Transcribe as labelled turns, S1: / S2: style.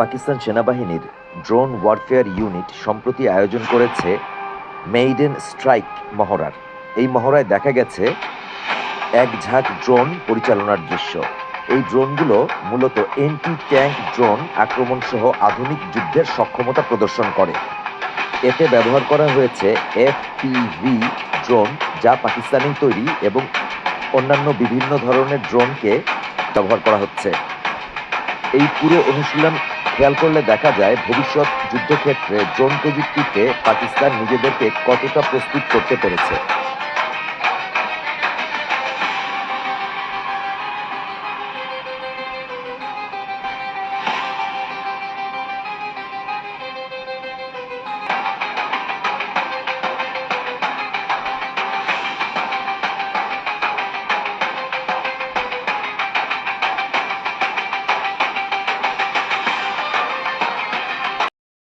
S1: পাকিস্তান সেনাবাহিনীর drone warfare unit সম্প্রতি আয়োজন করেছে মেইডেন স্ট্রাইক মহড়ার। এই মহড়ায় দেখা গেছে এক ঝাঁক ড্রোন পরিচালনার দৃশ্য। এই ড্রোনগুলো মূলত এন্টি ট্যাঙ্ক ড্রোন আক্রমণ সহ আধুনিক যুদ্ধের সক্ষমতা প্রদর্শন করে। এতে ব্যবহার করা হয়েছে এফপিভি ড্রোন যা পাকিস্তানেই তৈরি এবং অন্যান্য বিভিন্ন ধরনের ড্রোনকে ব্যবহার করা হচ্ছে। এই পুরো অনুশীলন খেয়াল করলে দেখা যায় ভবিষ্যৎ যুদ্ধক্ষেত্রে ড্রোন প্রযুক্তিতে পাকিস্তান নিজেদেরকে কতটা প্রস্তুত করতে পেরেছে।